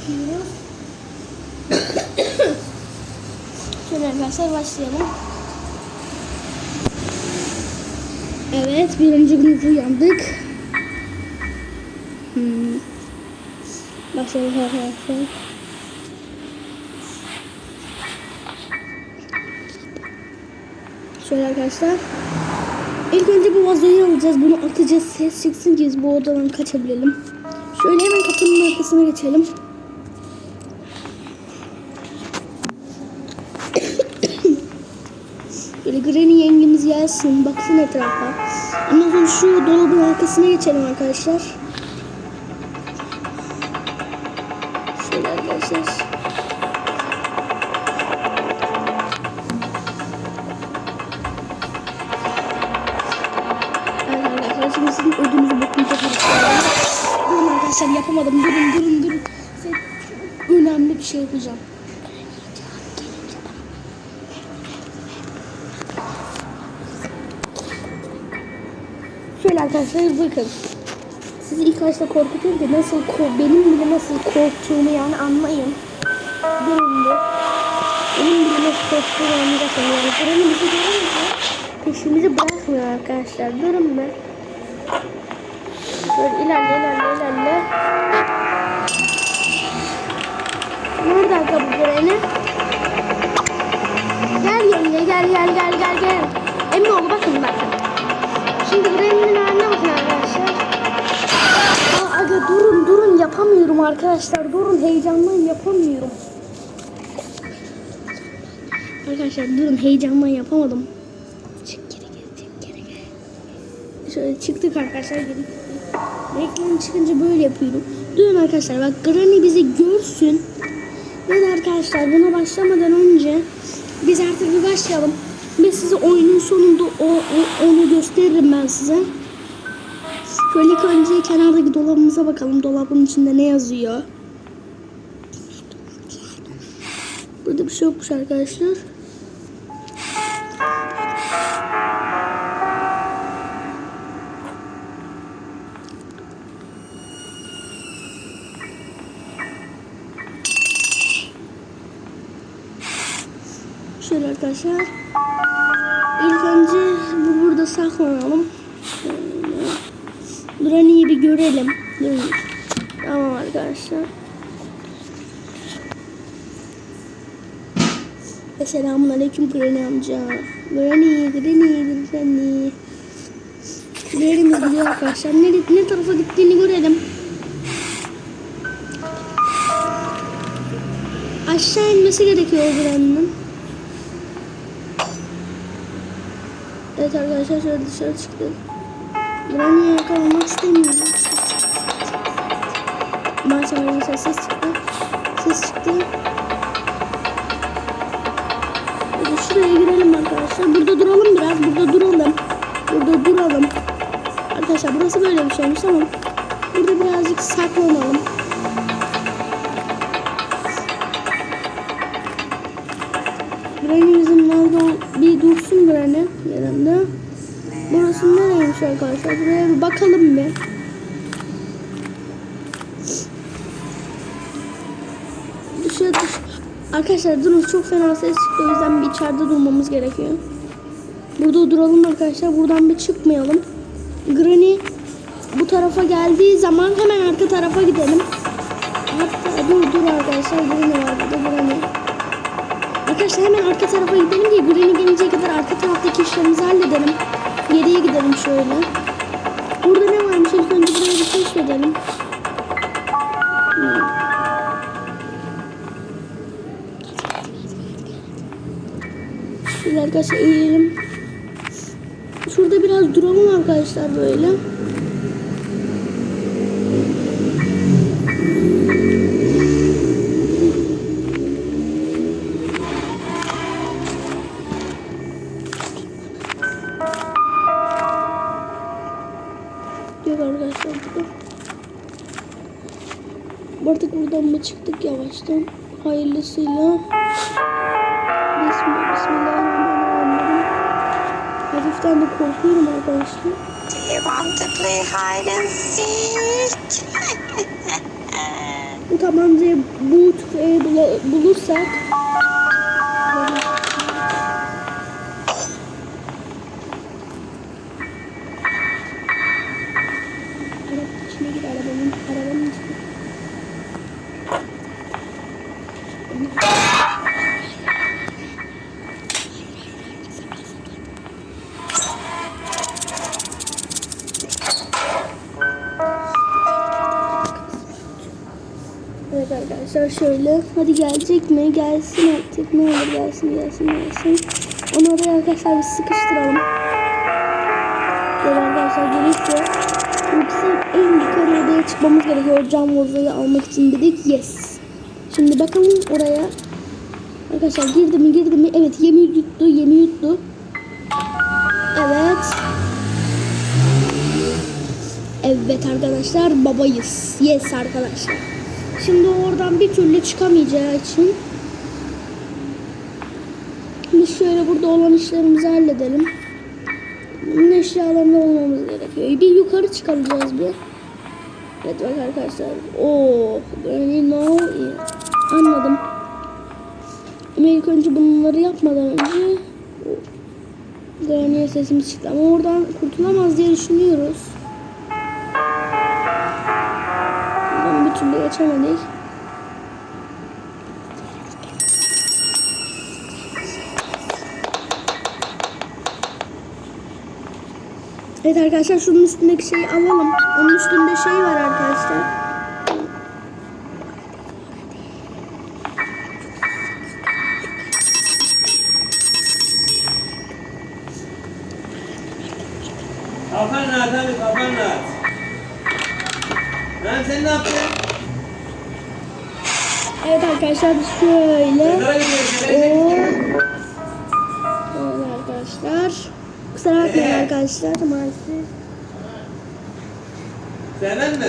yapıyoruz. Şöyle arkadaşlar başlayalım. Evet birinci günümüzü uyandık. Hmm. Başlayalım arkadaşlar. Şöyle arkadaşlar. İlk önce bu vazoyu alacağız. Bunu atacağız. Ses çıksın ki bu odadan kaçabilelim. Şöyle hemen kapının arkasına geçelim. Böyle Granny yengemiz gelsin. Baksın etrafa. Ondan sonra şu dolabın arkasına geçelim arkadaşlar. Arkadaşlar bakın. Sizi ilk başta korkutuyorum ki nasıl benim bile nasıl korktuğumu yani anlayın. Durun bir. Benim bile nasıl korktuğumu anlayacaksın yani. Buranın bizi görünce peşimizi bırakmıyor arkadaşlar. Durun bir. Böyle ilerle ilerle ilerle. Nerede aga bu Granny? Gel yenge gel gel gel gel gel. Ol bakın bakın. Şimdi Granny'nin haline bakın arkadaşlar. Aa, aga durun durun yapamıyorum arkadaşlar. Durun heyecandan yapamıyorum. Arkadaşlar durun heyecandan yapamadım. Çık geri geri çık geri geri. Şöyle çıktık arkadaşlar geri. Reklam çıkınca böyle yapıyorum. Durun arkadaşlar bak Granny bizi görsün. Evet arkadaşlar buna başlamadan önce biz artık bir başlayalım. Ve size oyunun sonunda o, o- onu gösteririm ben size. Şöyle ilk önce kenardaki dolabımıza bakalım. Dolabın içinde ne yazıyor? Burada bir şey yokmuş arkadaşlar. Şöyle arkadaşlar. İlk önce bu burada saklanalım. Granny'yi bir görelim. Tamam arkadaşlar. Selamun aleyküm Granny amca. Granny, Granny, Granny. Granny'miz gidiyor arkadaşlar. Ne, ne tarafa gittiğini görelim. Aşağı inmesi gerekiyor Granny'nin. Evet arkadaşlar şöyle dışarı çıktı. Granny'e yakalanmak istemiyorum. Maalesef arkadaşlar ses çıktı. Ses çıktı. Hadi şuraya girelim arkadaşlar. Burada duralım biraz. Burada duralım. Burada duralım. Arkadaşlar burası böyle bir şeymiş tamam. Burada birazcık saklanalım. Granny yanında. Burası nereymiş arkadaşlar? Buraya bir bakalım bir. Dışarı dış. Arkadaşlar durun çok fena ses çıktı. O yüzden bir içeride durmamız gerekiyor. Burada duralım arkadaşlar. Buradan bir çıkmayalım. Granny bu tarafa geldiği zaman hemen arka tarafa gidelim. Hatta dur dur arkadaşlar. Granny var burada Granny. Arkadaşlar hemen arka tarafa gidelim diye Granny gelinceye kadar arka taraftaki işlerimizi halledelim. Geriye gidelim şöyle. Burada ne varmış ilk önce burayı bir keşfedelim. Hmm. Şöyle arkadaşlar eğilelim. Şurada biraz duralım arkadaşlar böyle. Çıktık yavaştan? Hayırlısıyla. Bismillah, Bismillahirrahmanirrahim. Hafiften de korkuyorum arkadaşlar. Do you want to play hide and seek? bu tabancayı bu tüfeği bulursak Gelsin artık. Ne olur gelsin gelsin gelsin. Onu oraya arkadaşlar bir sıkıştıralım. Evet arkadaşlar gelirse yoksa en yukarı odaya çıkmamız gerekiyor. Cam vazoyu almak için dedik. Yes. Şimdi bakalım oraya. Arkadaşlar girdi mi girdi mi? Evet yemi yuttu yemi yuttu. Evet. Evet arkadaşlar babayız. Yes arkadaşlar. Şimdi oradan bir türlü çıkamayacağı için biz şöyle burada olan işlerimizi halledelim. Bunun eşyalarında olmamız gerekiyor. Bir yukarı çıkaracağız bir. Evet bak arkadaşlar. Oo, Granny no. Anladım. Ama ilk önce bunları yapmadan önce Granny'e sesimiz çıktı. Ama oradan kurtulamaz diye düşünüyoruz. Buradan bir türlü geçemedik. Evet arkadaşlar şunun üstündeki şeyi alalım. Onun üstünde şey var arkadaşlar. Kafan rahat abi kafan rahat. Lan sen ne yaptın? Evet arkadaşlar şöyle. Evet arkadaşlar. Kusura bakmayın arkadaşlar maalesef. Sevmem mi?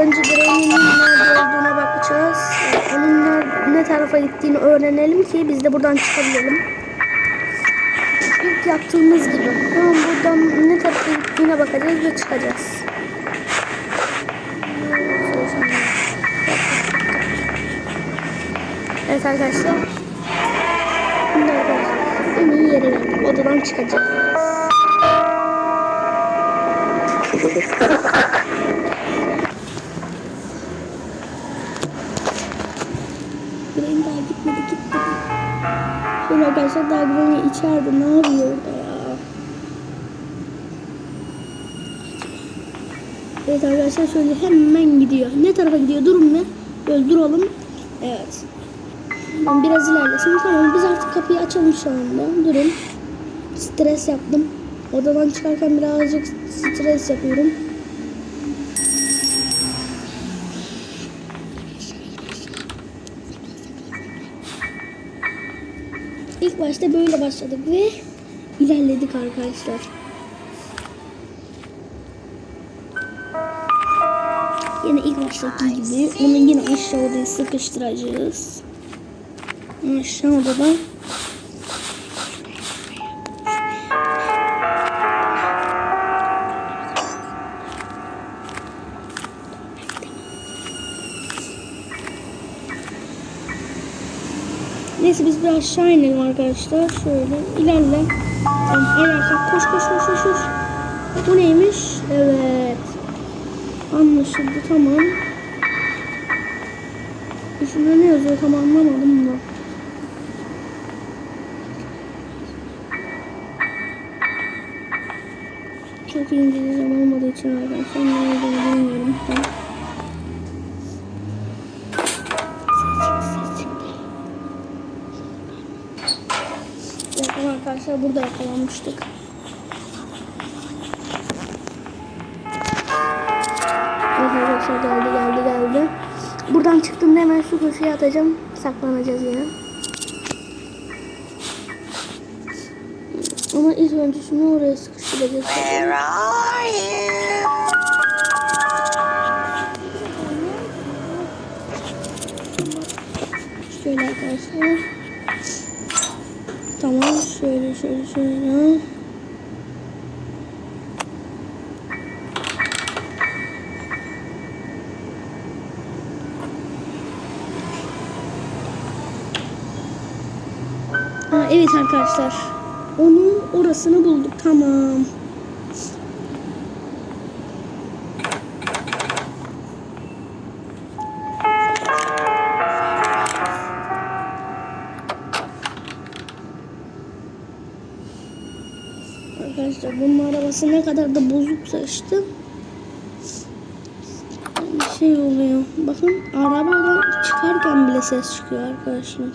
Önce Granny'nin nerede olduğuna bakacağız. Onun ner- ne tarafa gittiğini öğrenelim ki biz de buradan çıkabilelim. İlk yaptığımız gibi. Tamam buradan ne tarafa gittiğine bakacağız ve çıkacağız. Evet arkadaşlar. Şimdi arkadaşlar en iyi yere geldik. Odadan çıkacağız. Şöyle arkadaşlar daha Granny içeride ne yapıyor orada ya? Evet arkadaşlar şöyle hemen gidiyor. Ne tarafa gidiyor? Durun ne? Böyle duralım. Evet. Ben biraz ilerlesin. Tamam biz artık kapıyı açalım şu anda. Durun. Stres yaptım. Odadan çıkarken birazcık stres yapıyorum. Başta böyle başladık ve ilerledik arkadaşlar. Yine ilk baştaki gibi onu yine aşağı odaya sıkıştıracağız. Aşağı odada Aşağı inelim arkadaşlar. Şöyle ilerle. Tamam ayağa kalk. Koş koş koş koş. Bu neymiş? Evet. Anlaşıldı tamam. Şurada ne yazıyor tam anlamadım da. Çok İngilizcem olmadığı için arkadaşlar ne olduğunu bilmiyorum. Tamam. Arkadaşlar burada yakalanmıştık. Arkadaşlar geldi geldi geldi. Buradan çıktığımda hemen şu köşeye atacağım. Saklanacağız yine. Ama ilk önce şunu oraya sıkıştıracağız. Where are you? Şöyle arkadaşlar. Tamam şöyle şöyle şöyle. Ha, evet arkadaşlar. Onun orasını bulduk. Tamam. Arkadaşlar bunun arabası ne kadar da bozuksa işte şey oluyor. Bakın arabadan çıkarken bile ses çıkıyor arkadaşlar.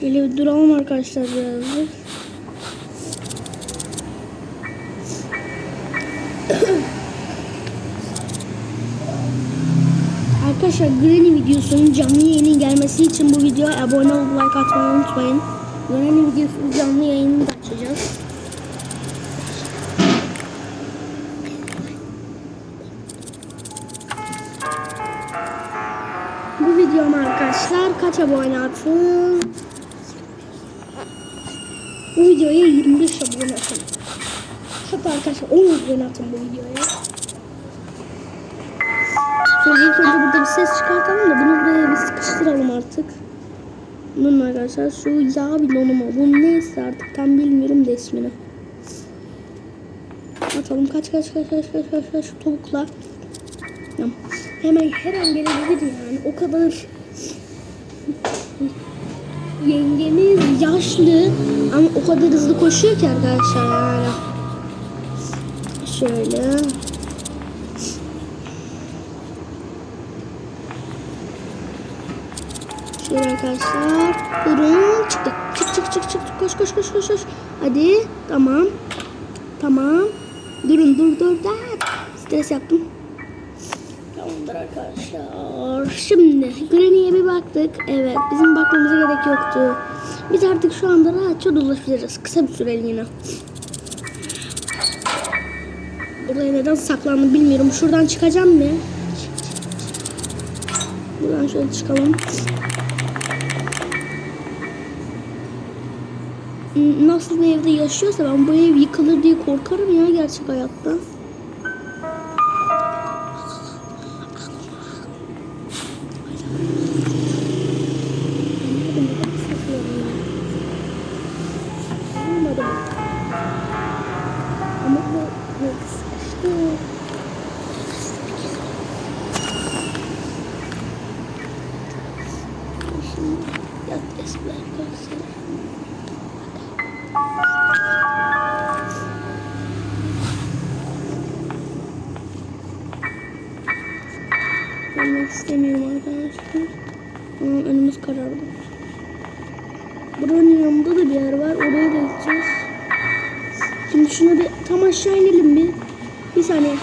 Şöyle bir duralım arkadaşlar birazcık. Arkadaşlar Granny videosunun canlı yayının gelmesi için bu videoya abone olup like atmayı unutmayın. Granny videosunun canlı yayını da açacağız. Bu videoma arkadaşlar kaç abone atın? Bu videoya 25 abone atın. Hatta arkadaşlar 10 abone atın bu videoya. Şöyle ilk önce burada bir ses çıkartalım da bunu buraya bir sıkıştıralım artık. Bunun arkadaşlar şu yağ bidonu mu? Bu neyse artık tam bilmiyorum da ismini. Atalım kaç kaç kaç kaç kaç kaç kaç şu. Tamam. Hemen her an gelebilir yani o kadar yengemiz yaşlı ama o kadar hızlı koşuyor ki arkadaşlar yani. Şöyle. Şöyle arkadaşlar. Durun. Çıktı. Çık çık çık çık. Koş koş koş koş koş. Hadi. Tamam. Tamam. Durun dur dur dur. Stres yaptım. Tamamdır arkadaşlar. Şimdi Granny'e bir baktık. Evet bizim bakmamıza gerek yoktu. Biz artık şu anda rahatça dolaşabiliriz. Kısa bir süreliğine. Buraya neden saklandım bilmiyorum. Şuradan çıkacağım mı? Buradan şöyle çıkalım. Nasıl bir evde yaşıyorsa ben bu ev yıkılır diye korkarım ya gerçek hayatta. İstemiyorum arkadaşlar. Ama önümüz karardı. Buranın yanında da bir yer var. Oraya da gideceğiz. Şimdi şuna bir tam aşağı inelim bir. Bir saniye.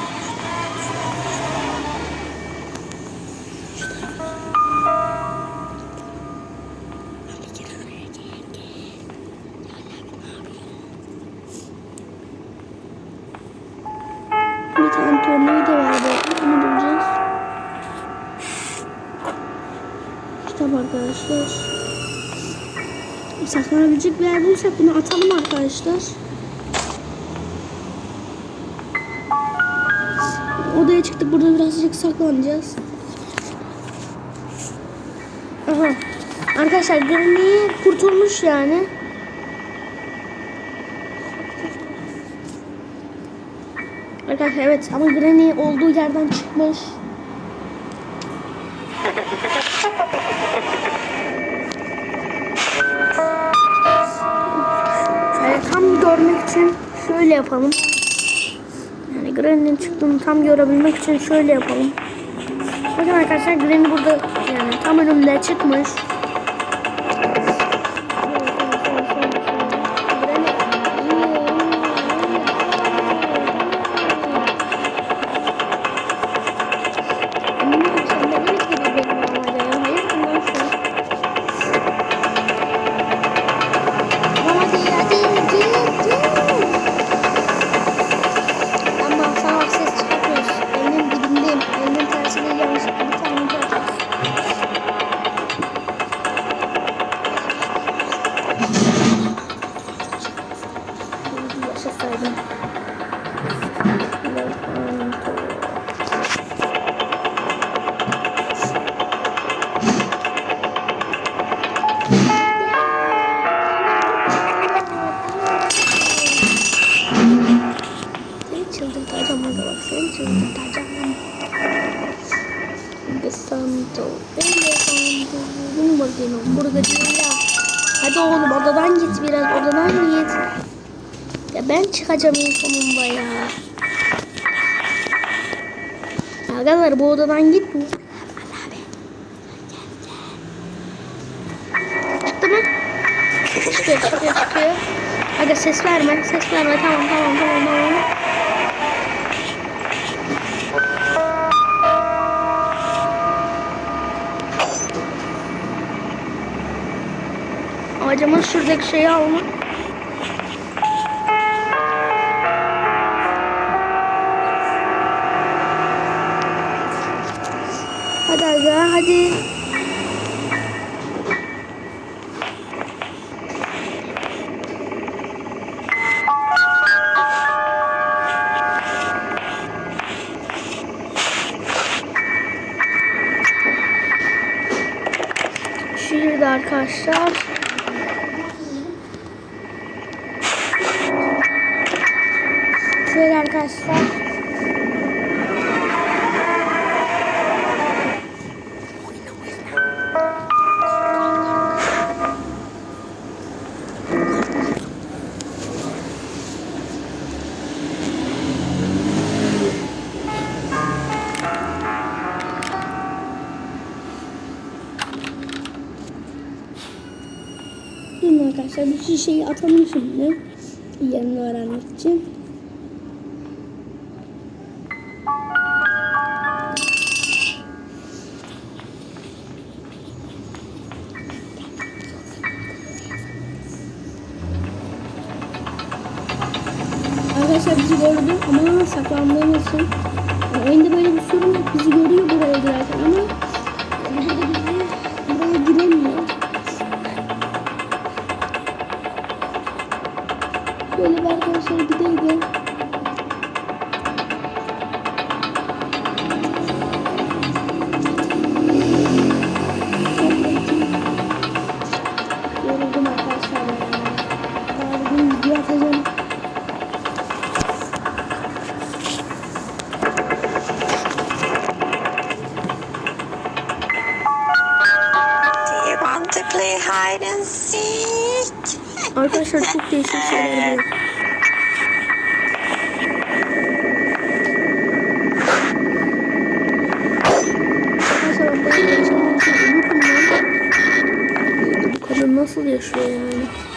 Kitap arkadaşlar. Saklanabilecek bir yer bulursak bunu atalım arkadaşlar. Odaya çıktık. Burada birazcık saklanacağız. Aha. Arkadaşlar Granny kurtulmuş yani. Arkadaşlar evet ama Granny olduğu yerden çıkmış. Şöyle yapalım. Yani Granny'nin çıktığını tam görebilmek için şöyle yapalım. Bakın arkadaşlar Granny burada yani tam önümde çıkmış. Çıkacağım en sonunda ya. Arkadaşlar bu odadan git mi? Çıktı mı? Çıkıyor çıkıyor çıkıyor. Aga ses verme ses verme tamam tamam tamam tamam. Amacımız şuradaki şeyi almak. Aga hadi. Şurada arkadaşlar. Arkadaşlar bu şişeyi atalım şimdi. Yerini öğrenmek için. Böyle bir arkadaşlar gideydi. Kadın nasıl yaşıyor yani?